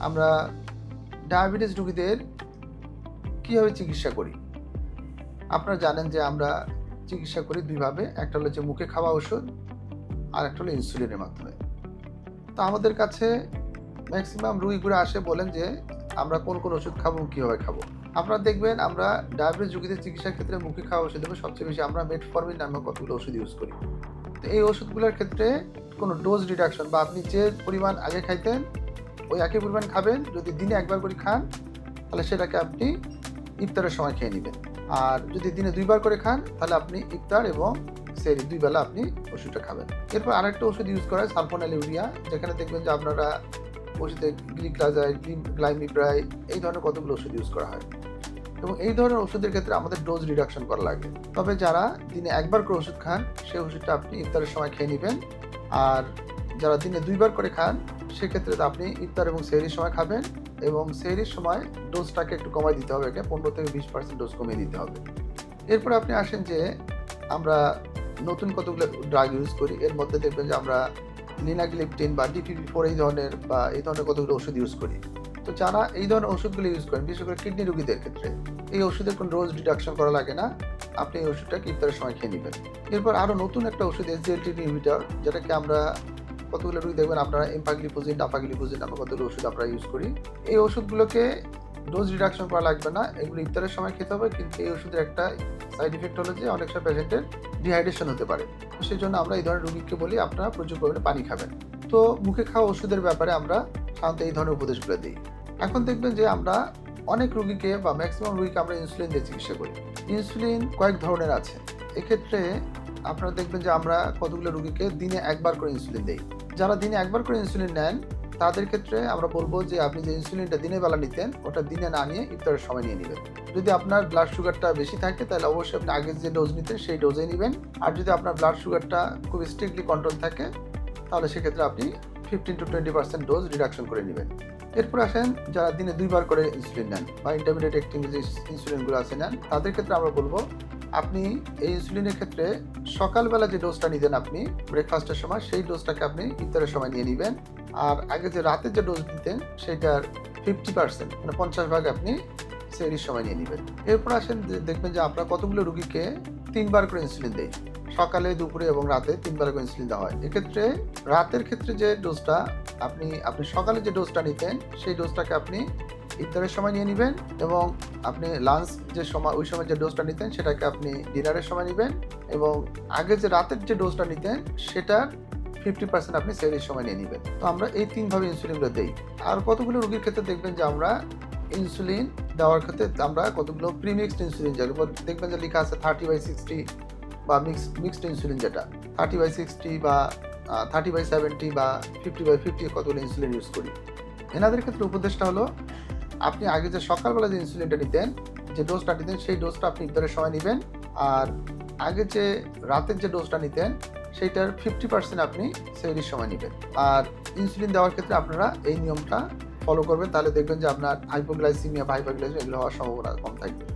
আমরা ডায়াবেটিস রোগীদের কীভাবে চিকিৎসা করি? আপনারা জানেন যে আমরা চিকিৎসা করি দুইভাবে, একটা হলো যে মুখে খাওয়া ওষুধ, আর একটা হলো ইনসুলিনের মাধ্যমে। তো আমাদের কাছে ম্যাক্সিমাম রুগীগুলো আসে বলেন যে, আমরা কোন কোন ওষুধ খাব, কীভাবে খাব? আপনারা দেখবেন আমরা ডায়াবেটিস রোগীদের চিকিৎসার ক্ষেত্রে মুখে খাওয়া ওষুধ দেবো, সবচেয়ে বেশি আমরা মেটফর্মিন নামে কতগুলো ওষুধ ইউজ করি। তো এই ওষুধগুলোর ক্ষেত্রে কোনো ডোজ রিডাকশন বা আপনি যে পরিমাণ আগে খাইতেন ওই একই পরিমাণ খাবেন, যদি দিনে একবার করে খান, তাহলে সেটাকে আপনি ইফতারের সময় খেয়ে নেবেন। আর যদি দিনে দুইবার করে খান, তাহলে আপনি ইফতার এবং সেরি দুই বেলা আপনি ওষুধটা খাবেন। এরপর আরেকটা ওষুধ ইউজ করা হয় সালফোনাল ইউরিয়া যেখানে দেখবেন যে আপনারা ওষুধে গ্লিক্লাজাই গ্লাইমিপ্রাই, এই ধরনের কতগুলো ওষুধ ইউজ করা হয়। এবং এই ধরনের ওষুধের ক্ষেত্রে আমাদের ডোজ রিডাকশন করা লাগে। তবে যারা দিনে একবার করে ওষুধ খান, সেই ওষুধটা আপনি ইফতারের সময় খেয়ে নেবেন। আর যারা দিনে দুইবার করে খান, সেক্ষেত্রে আপনি ইফতার এবং সেহরির সময় খাবেন এবং সেহরির সময় ডোজটাকে একটু কমাই দিতে হবে। একে পনেরো থেকে বিশ পার্সেন্ট ডোজ কমিয়ে দিতে হবে। এরপর আপনি আসেন যে আমরা নতুন কতগুলো ড্রাগ ইউজ করি। এর মধ্যে দেখবেন যে আমরা লিনাগ্লিপটিন বা ডিপিপি ফোর এই ধরনের বা এই ধরনের কতগুলো ওষুধ ইউজ করি। তো যারা এই ধরনের ওষুধগুলো ইউজ করেন, বিশেষ করে কিডনি রোগীদের ক্ষেত্রে, এই ওষুধের কোনো রোজ ডিডাকশন করা লাগে না। আপনি এই ওষুধটাকে ইফতারের সময় খেয়ে নেবেন। এরপর আরও নতুন একটা ওষুধ এসজিএলটি ইনহিবিটার যেটাকে আমরা কতগুলো রোগী দেখবেন, আপনারা এম্পাগ্লিপোজিন ডাপাগ্লিপোজিন আমরা কতগুলো ওষুধ আমরা ইউজ করি। এই ওষুধগুলোকে ডোজ রিডাকশন করা লাগবে না, এগুলো ইফতারের সময় খেতে হবে, কিন্তু এই ওষুধের একটা সাইড ইফেক্ট হলো যে অনেক সময় পেশেন্টের ডিহাইড্রেশন হতে পারে। সেই জন্য আমরা এই ধরনের রোগীকে বলি, আপনারা প্রচুর পরিমাণে পানি খাবেন। তো মুখে খাওয়া ওষুধের ব্যাপারে আমরা সাধারণত এই ধরনের উপদেশগুলো দিই। এখন দেখবেন যে আমরা অনেক রুগীকে বা ম্যাক্সিমাম রুগীকে আমরা ইনসুলিন দিয়ে চিকিৎসা করি। ইনসুলিন কয়েক ধরনের আছে। এক্ষেত্রে আপনারা দেখবেন যে আমরা কতগুলো রোগীকে দিনে একবার করে ইনসুলিন দিই। যারা দিনে একবার করে ইনসুলিন নেন, তাদের ক্ষেত্রে আমরা বলব যে আপনি যে ইনসুলিনটা দিনের বেলা নিতেন, ওটা দিনে না নিয়ে ইফতারের সময় নিয়ে নেবেন। যদি আপনার ব্লাড সুগারটা বেশি থাকে, তাহলে অবশ্যই আপনি আগে যে ডোজ নিতেন, সেই ডোজেই নেবেন। আর যদি আপনার ব্লাড সুগারটা খুব স্ট্রিক্টলি কন্ট্রোল থাকে, তাহলে সেক্ষেত্রে আপনি fifteen to twenty percent dose reduction করে নেবেন। এরপর আসেন, যারা দিনে দুইবার করে ইনসুলিন নেন বা ইন্টারমিডিয়েট অ্যাক্টিং যে ইনসুলিনগুলো আছে নেন, তাদের ক্ষেত্রে আমরা বলব আপনি এই ইনসুলিনের ক্ষেত্রে সকালবেলা যে ডোজটা নিতেন আপনি ব্রেকফাস্টের সময়, সেই ডোজটাকে আপনি ইফতারের সময় নিয়ে নেবেন। আর আগে যে রাতের যে ডোজ নিতেন সেটার ফিফটি পার্সেন্ট মানে পঞ্চাশ ভাগ আপনি সেরির সময় নিয়ে নেবেন। এরপর আসেন দেখবেন যে আমরা কতগুলো রুগীকে তিনবার করে ইনসুলিন দেয় সকালে, দুপুরে এবং রাতে তিনবার করে ইনসুলিন দেওয়া হয়। এক্ষেত্রে রাতের ক্ষেত্রে যে ডোজটা আপনি আপনি সকালে যে ডোজটা নিতেন, সেই ডোজটাকে আপনি ইফতারের সময় নিয়ে নেবেন এবং আপনি লাঞ্চ যে সময়, ওই সময় যে ডোজটা নিতেন, সেটাকে আপনি ডিনারের সময় নেবেন এবং আগে যে রাতের যে ডোজটা নিতেন, সেটার ফিফটি পার্সেন্ট আপনি সেরির সময় নিয়ে নেবেন। তো আমরা এই তিনভাবে ইনসুলিনগুলো দিই। আর কতগুলো রোগীর ক্ষেত্রে দেখবেন যে আমরা ইনসুলিন দেওয়ার ক্ষেত্রে আমরা কতগুলো প্রিমিক্সড ইনসুলিন যেগুলো দেখবেন যে লেখা আছে থার্টি বাই সিক্সটি বা মিক্সড মিক্সড ইনসুলিন যেটা। থার্টি বাই সিক্সটি বা থার্টি বাই সেভেন্টি বা ফিফটি বাই ফিফটি কতগুলো ইনসুলিন ইউজ করি। এনাদের ক্ষেত্রে উপদেশটা হলো আপনি আগে যে সকালবেলা যে ইনসুলিনটা নিতেন, যে ডোজটা নিতেন, সেই ডোজটা আপনি ইফতারের সময় নেবেন। আর আগে যে রাতের যে ডোজটা নিতেন, সেইটার ফিফটি পার্সেন্ট আপনি সেরির সময় নেবেন। আর ইনসুলিন দেওয়ার ক্ষেত্রে আপনারা এই নিয়মটা ফলো করবেন, তাহলে দেখবেন যে আপনার হাইপোগ্লাইসিমিয়া বা হাইপোগ্লাইসিমিয়া এগুলো হওয়ার সম্ভাবনা কম থাকবে।